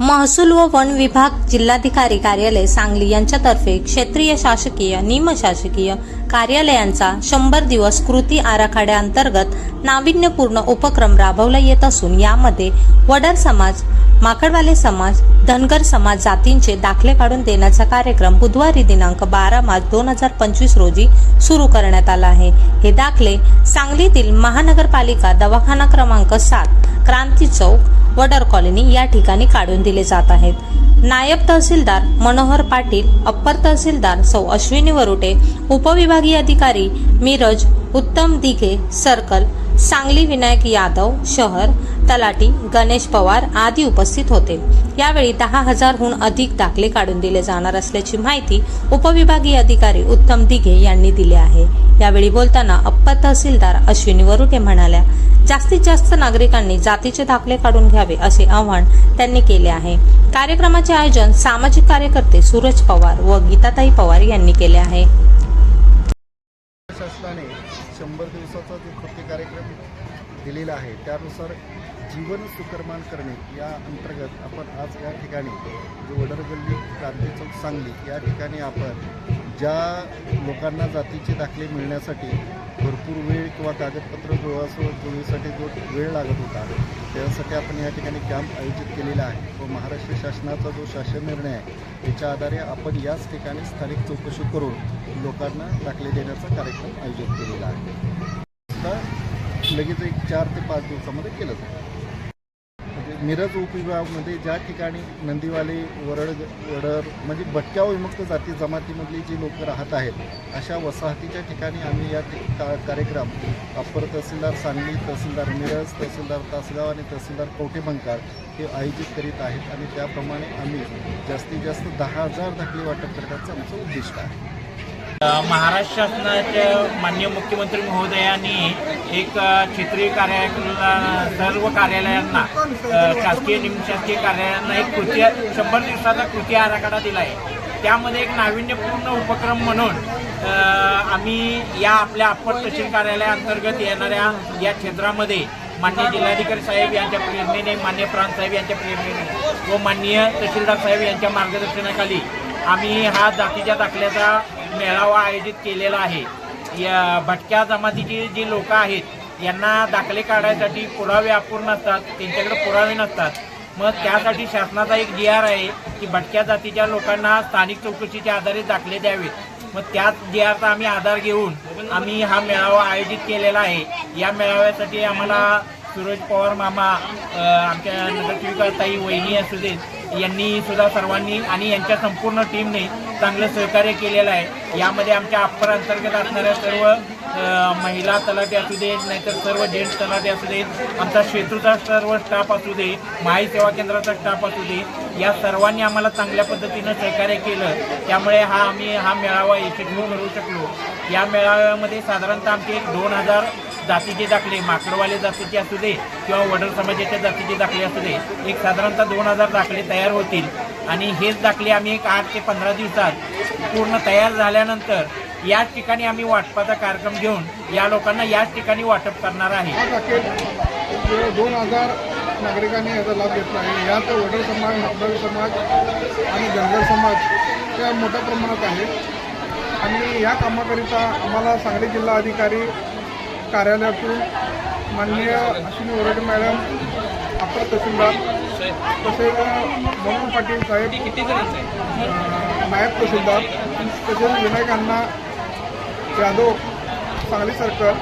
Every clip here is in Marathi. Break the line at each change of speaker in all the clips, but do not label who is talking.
महसूल व वन विभाग जिल्हाधिकारी कार्यालय सांगली यांच्यातर्फे क्षेत्रीय शासकीय निमशासकीय कार्यालयांचा शंभर दिवस कृती आराखड्याअंतर्गत नाविन्यपूर्ण उपक्रम राबवला येत असून यामध्ये वडर समाज माकडवाले समाज धनगर समाज जातींचे दाखले काढून देण्याचा कार्यक्रम बुधवारी दिनांक बारा मार्च दोन हजार पंचवीस रोजी सुरू करण्यात आला आहे. हे दाखले सांगलीतील महानगरपालिका दवाखाना क्रमांक सात क्रांती चौक वडर कॉलनी या ठिकाणी काढून दिले जात आहेत. नायब तहसीलदार मनोहर पाटील अप्पर तहसीलदार सौ अश्विनी वरुटे उपविभागीय अधिकारी मिरज उत्तम दिघे सर्कल सांगली विनायक यादव शहर तलाटी गणेश पवार आदी उपस्थित होते. यावेळी दहा हजारहून अधिक दाखले काढून दिले जाणार असल्याची माहिती उपविभागीय अधिकारी उत्तम दिघे यांनी दिली आहे. यावेळी बोलताना अप्पर तहसीलदार अश्विनी वरुटे म्हणाल्या जास्तीत जास्त नागरिकांनी जातीचे दाखले काढून घ्यावे असे आवाहन त्यांनी केले आहे. कार्यक्रमाचे आयोजन सामाजिक कार्यकर्ते सूरज पवार व गीताताई पवार यांनी केले आहे.
शासनाने शंभर दिवसाचा जो कृती कार्यक्रम दिलेला आहे. त्यानुसार जीवन सुकर्मान करणे या अंतर्गत आपण आज या ठिकाणी जो वडरगल्ली क्रांती चौक सांगली या ठिकाणी आपण ज्या लोकांना जातीचे दाखले मिळण्यासाठी भरपूर वेळ किंवा कागदपत्र जुळवासो जुळीसाठी जो वेळ लागत होता त्यासाठी आपण या ठिकाणी कॅम्प आयोजित केलेला आहे. व महाराष्ट्र शासनाचा जो शासन निर्णय आहे त्याच्या आधारे आपण याच ठिकाणी स्थानिक चौकशी करून लोकांना दाखले देण्याचा कार्यक्रम आयोजित केलेला आहे. लगेच एक चार ते पाच दिवसामध्ये केलं जातं म्हणजे मिरज उपविभागामध्ये ज्या ठिकाणी नंदीवाले वरड वडर म्हणजे भटक्या विमुक्त जाती जमातीमधली जी लोक राहत आहेत अशा वसाहतीच्या ठिकाणी आम्ही या का कार्यक्रम अप्पर तहसीलदार सांगली तहसीलदार मिरज तहसीलदार तासगाव आणि तहसीलदार कवठेबंकार हे आयोजित करीत आहेत आणि त्याप्रमाणे आम्ही जास्तीत जास्त दहा हजार दाखले वाटप करण्याचं आमचं उद्दिष्ट आहे.
महाराष्ट्र शासनाच्या मान्य मुख्यमंत्री महोदयांनी एक क्षेत्रीय कार्यालयाला सर्व कार्यालयांना शासकीय निमशासकीय कार्यालयांना एक कृती शंभर दिवसाचा कृती आराखडा दिला आहे त्यामध्ये एक नाविन्यपूर्ण उपक्रम म्हणून आम्ही या आपल्या अप्पर तहसील कार्यालयाअंतर्गत येणाऱ्या या क्षेत्रामध्ये मान्य जिल्हाधिकारी साहेब यांच्या प्रेरणेने मान्य प्रांत साहेब यांच्या प्रेरणेने व माननीय तहसीलदार साहेब यांच्या मार्गदर्शनाखाली आम्ही हा जातीच्या दाखल्याचा मेळावा आयोजित केलेला आहे. या भटक्या जमातीची जी लोक आहेत यांना दाखले काढायसाठी पुरावे अपूर्ण असतात त्यांच्याकडे पुरावे नसतात. मग त्यासाठी शासनाचा एक डी आर आहे की भटक्या जातीच्या लोकांना स्थानिक चौकशीच्या आधारे दाखले द्यावेत. मग त्याच डी आरचा आम्ही आधार घेऊन आम्ही हा मेळावा आयोजित केलेला आहे. या मेळाव्यासाठी आम्हाला सूरज पवार मामा आमच्या नगरसेविका ताई वहिनी असू देत यांनी सुद्धा सर्वांनी आणि यांच्या संपूर्ण टीमने चांगलं सहकार्य केलेलं आहे. यामध्ये आमच्या अप्पर अंतर्गत असणाऱ्या सर्व महिला तलाठी असू देत नाहीतर सर्व जेंट्स तलाठी असू देत आमचा शेतूचा सर्व स्टाफ असू दे माई सेवा केंद्राचा स्टाफ असू दे या सर्वांनी आम्हाला चांगल्या पद्धतीनं सहकार्य केलं. त्यामुळे हा आम्ही हा मेळावा यशस्वी करू शकलो. या मेळाव्यामध्ये साधारणतः आमचे एक दोन हजार जातीचे दाखले माकडवाले जातीचे असू दे किंवा वडर समाजाच्या जातीचे दाखले असू दे एक साधारणतः दोन हजार दाखले तयार होतील. आणि हेच दाखले आम्ही एक आठ ते पंधरा दिवसात पूर्ण तयार झाल्यानंतर याच ठिकाणी आम्ही वाटपाचा कार्यक्रम घेऊन या लोकांना याच ठिकाणी वाटप करणार आहे.
दोन हजार नागरिकांनी याचा लाभ घेतला आहे. यात वडर समाज मतदार समाज आणि धनगर समाज या मोठ्या प्रमाणात आहे आणि या कामाकरिता आम्हाला सांगली जिल्हा अधिकारी कार्यालयातून माननीय अश्विनी ओरडे मॅडम अप्पर तहसीलदार तसेच मनोहर पाटील साहेब नायब तहसीलदार तसेच विनायक अण्णा यादव सांगली सर्कल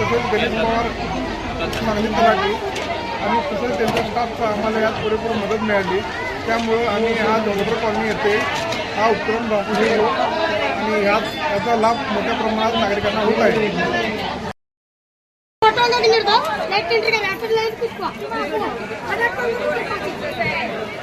तसेच गणेश पवार सांगली तलाठी आणि तसेच त्यांच्या स्टाफचा आम्हाला यात पुरेपूर मदत मिळाली. त्यामुळं आम्ही हा डोंगर कॉलनी येथे हा उपक्रम राबवलेलो आणि ह्यात याचा लाभ मोठ्या प्रमाणात नागरिकांना होत आहे.
ಲೆಫ್ಟ್ ಇಂಟ್ರಿಗೆ ಲೆಫ್ಟ್ ಲೈನ್ ಕುತ್ಕೋ ಅದಕ್ಕೆ